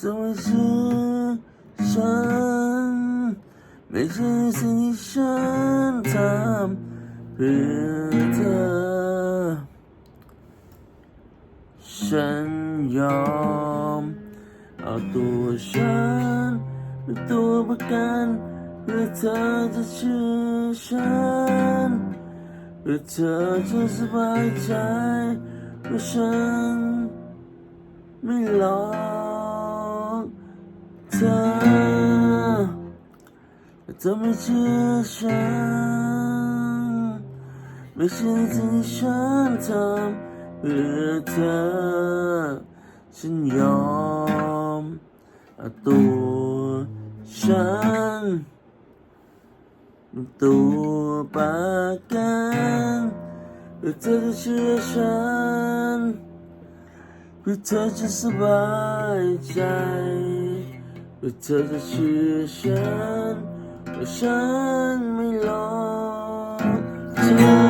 จะไม่เชื่อฉัน ไม่ใช่สิ่งที่ฉันทำเพื่อเธอ ฉันยอม เอาตัวฉันเปตัวประกันเพื่อเธอจะเชื่อฉันเพื่อเธอจะสบายใจว่าฉันไม่หลอก เธอแต่เธอไม่เชื่อฉันไม่ใช่สิ่งที่ฉันทำเพื่อเธอ ฉันยอมตัวฉันเป็นตัวประกันเพื่อเธอจะเชื่อฉันเพื่อเธอจะสบายใจ ว่าเธอจะเชื่อฉันว่าฉันไม่หลอกเธอ